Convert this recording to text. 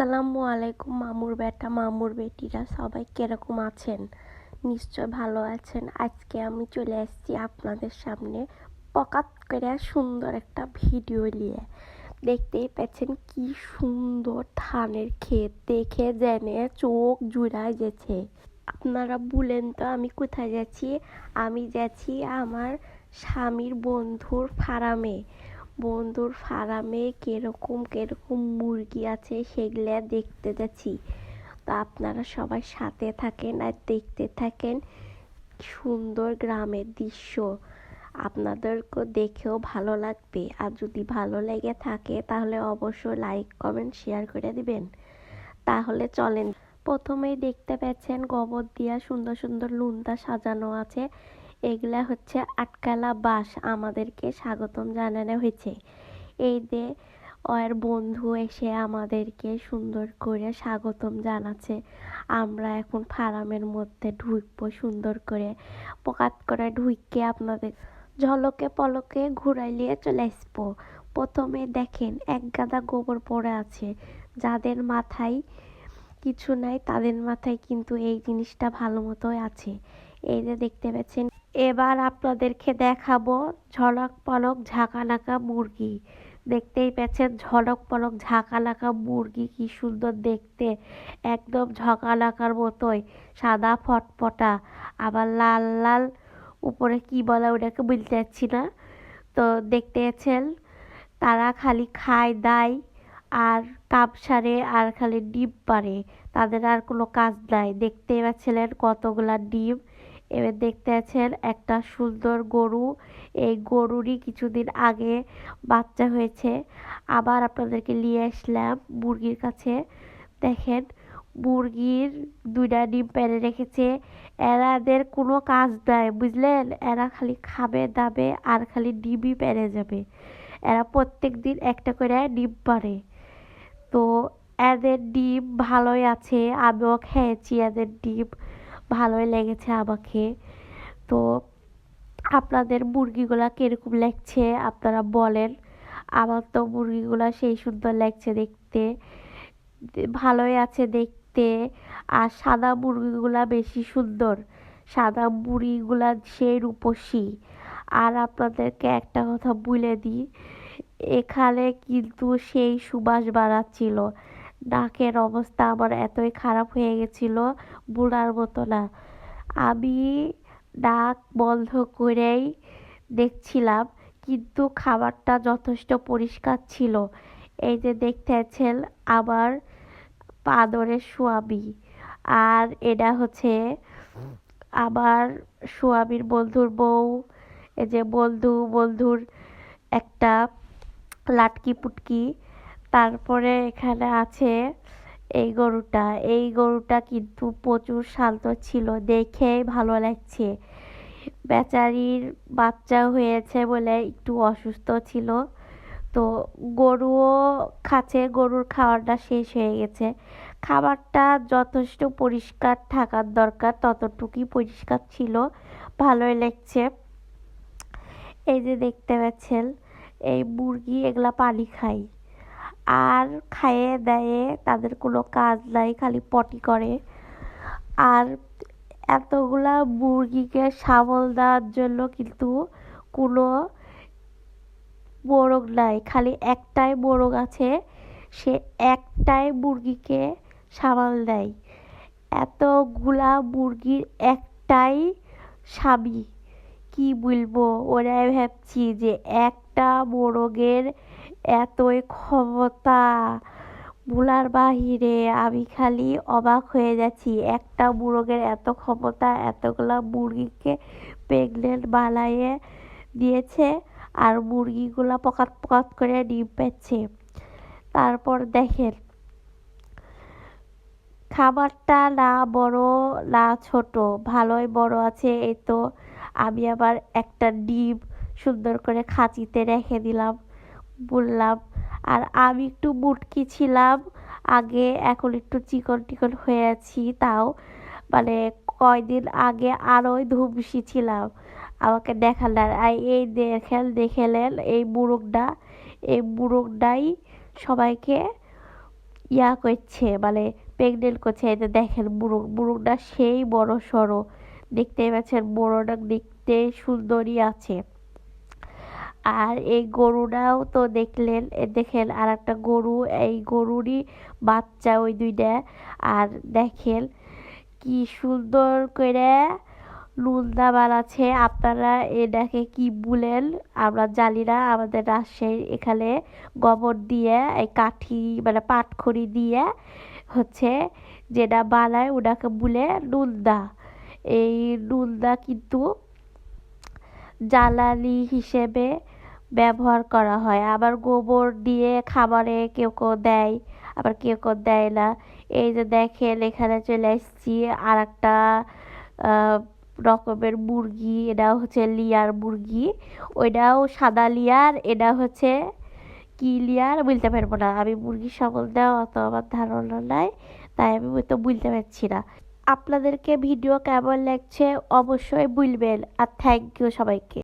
আসসালামু আলাইকুম, মামুর বেটা, মামুর বেটিরা, সবাই কীরকম আছেন? নিশ্চয় ভালো আছেন। আজকে আমি চলে এসেছি আপনাদের সামনে পকাত করে সুন্দর একটা ভিডিও নিয়ে। দেখতেই পাচ্ছেন কি সুন্দর ধানের ক্ষেত। দেখে জেনে চোখ জুড়ায় গেছে। আপনারা বলেন তো আমি কোথায় যাচ্ছি? আমি যাচ্ছি আমার স্বামীর বন্ধুর ফার্মে। বন্ধুর ফার্মে কীরকম কীরকম মুরগি আছে সেগুলা দেখতে যাচ্ছি। তো আপনারা সবাই সাথে থাকেন আর দেখতে থাকেন সুন্দর গ্রামের দৃশ্য। আপনাদেরকে দেখেও ভালো লাগবে। আর যদি ভালো লেগে থাকে তাহলে অবশ্যই লাইক কমেন্ট শেয়ার করে দিবেন। তাহলে চলেন। প্রথমেই দেখতে পাচ্ছেন গোবর দিয়া সুন্দর সুন্দর লুন্দা সাজানো আছে। এগুলা হচ্ছে আটকালা বাস আমাদেরকে স্বাগতম জানানো হয়েছে। এই যে ওর বন্ধু এসে আমাদেরকে সুন্দর করে স্বাগতম জানাচ্ছে। আমরা এখন ফার্মের মধ্যে ঢুকবো সুন্দর করে। পকাত করে ঢুকে আপনাদের ঝলকে পলকে ঘুরাইলিয়ে চলে আসব। প্রথমে দেখেন এক গাদা গোবর পড়ে আছে। যাদের মাথায় কিছু নাই, তাদের মাথায় কিন্তু এই জিনিসটা ভালো মতোই আছে। এই যে দেখতে পাচ্ছেন এবার আপনাদেরকে দেখাবো ঝলক পলক ঝাঁকানাকা মুরগি। দেখতেই পাচ্ছেন ঝলক পলক ঝাঁকানাকা মুরগি কি সুন্দর দেখতে, একদম ঝকালাকার মতোই, সাদা ফটফটা, আবার লাল লাল, উপরে কি বলে ওটাকে বলতে পারছি না। তো দেখতে পাচ্ছেন তারা খালি খায়, দায়, আর কাপ সারে আর খালি ডিম পারে তাদের আর কোনো কাজ নাই। দেখতে পাচ্ছিলেন কতগুলা ডিম এবার দেখতে আছেন একটা সুন্দর গরু। এই গরুরই কিছুদিন আগে বাচ্চা হয়েছে। আবার আপনাদেরকে নিয়ে আসলাম মুরগির কাছে। দেখেন, মুরগির দুইটা ডিম পেরে রেখেছে। এরাদের কোনো কাজ নাই, বুঝলেন? এরা খালি খাবে, দাবে, আর খালি ডিমই পেরে যাবে। এরা প্রত্যেক দিন একটা করে ডিম পারে তো এদের ডিম ভালোই আছে, আমিও খেয়েছি এদের ডিম। ভালোই লেগেছে আমাকে। তো আপনাদের মুরগিগুলা কীরকম লাগছে আপনারা বলেন। আমার তো মুরগিগুলা সেই সুন্দর লাগছে দেখতে। ভালোই আছে দেখতে। আর সাদা মুরগিগুলা বেশি সুন্দর। সাদা মুরগিগুলা সেই রূপসী। আর আপনাদেরকে একটা কথা বলে দিই, এখানে কিন্তু সেই সুবাস বাড়াচ্ছিল। নাকের অবস্থা আমার এতই খারাপ হয়ে গেছিল, বুড়ার মতো না। আমি নাক বন্ধ করেই দেখছিলাম, কিন্তু খাবারটা যথেষ্ট পরিষ্কার ছিল। এই যে দেখতে আছেন আমার পাদরের স্বামী, আর এটা হচ্ছে আমার স্বামীর বন্ধুর বউ, এই যে বন্ধু, বন্ধুর একটা লাটকি পুটকি তারপরে এখানে আছে এই গরুটা। এই গরুটা কিন্তু প্রচুর শান্ত ছিল দেখেই ভালো লাগছে। বেচারির বাচ্চা হয়েছে বলে একটু অসুস্থ ছিল। তো গরুও খাচ্ছে, গরুর খাওয়াটা শেষ হয়ে গেছে। খাবারটা যথেষ্ট পরিষ্কার থাকার দরকার, ততটুকুই পরিষ্কার ছিল। ভালোই লাগছে। এই যে দেখতে পাচ্ছেন, এই মুরগি এগুলা পানি খায়। আর খাইয়ে দেয়ে তাদের কোনো কাজ নাই, খালি পটি করে। আর এতগুলা মুরগিকে সাবল দেওয়ার জন্য কিন্তু কোনো মোরগ নাই, খালি একটাই মোরগ আছে, সে একটাই মুরগিকে সামাল দেয়। এতগুলা মুরগির একটাই স্বামী, কি বলব? ওরাই ভাবছি যে একটা মোরগের এতই ক্ষমতা। ভুলার বাহিরে আমি খালি অবাক হয়ে যাচ্ছি। একটা মুরগের এত ক্ষমতা, এতগুলা মুরগিকে প্রেগনেন্ট বানাইয়ে দিয়েছে আর মুরগিগুলা পকাত পকাত করে ডিম পেচ্ছে। তারপর দেখেন খাবারটা না বড়, না ছোট, ভালোই বড় আছে। এই তো আমি আবার একটা ডিম সুন্দর করে খাঁচিতে রেখে দিলাম। বললাম, আর আমি একটু মুটকি ছিলাম, আগে এখন একটু চিকন টিকন হয়ে আছি, তাও মানে কয়দিন আগে আরোই ধুমসি ছিলাম। আমাকে দেখালেন আর এই দেখেন, দেখেলেন, এই মুরগটা এই মুরগটাই সবাইকে ইয়া করছে মানে প্রেগনেন্ট করছে যে দেখেন বুড়ুক বুড়ুকটা সেই বড় সড়ো দেখতে পাচ্ছেন বড়টা দেখতে সুন্দরই আছে। আর এই গরুটাও তো দেখলেন, দেখেন আর একটা গরু, এই গরুরই বাচ্চা ওই দুইটা। আর দেখেন কি সুন্দর করে লুলদা বানাচ্ছে আপনারা এটাকে কি বলেন? আমরা জানি না, আমাদের রাজশাহীর এখানে গোবর দিয়ে, এই কাঠি মানে পাটখড়ি দিয়ে হচ্ছে যেটা বানায়, ওটাকে বলে নুলদা এই নুলদা কিন্তু জ্বালানি হিসেবে ব্যবহার করা হয়। আবার গোবর দিয়ে খাবারে কেউ কেউ দেয়, আবার কেউ কেউ দেয় না। এই যে দেখেন, এখানে চলে এসেছি আর একটা রকমের মুরগি। এটা হচ্ছে লিয়ার মুরগি। ওইটাও সাদা লিয়ার, এটা হচ্ছে কি লিয়ার? বলতে পারব না। আমি মুরগির সম্বন্ধে অত আমার ধারণা নাই, তাই আমি তো বলতে পারছি না। আপনাদেরকে ভিডিও কেমন লাগছে অবশ্যই বলবেন। আর থ্যাংক ইউ সবাইকে।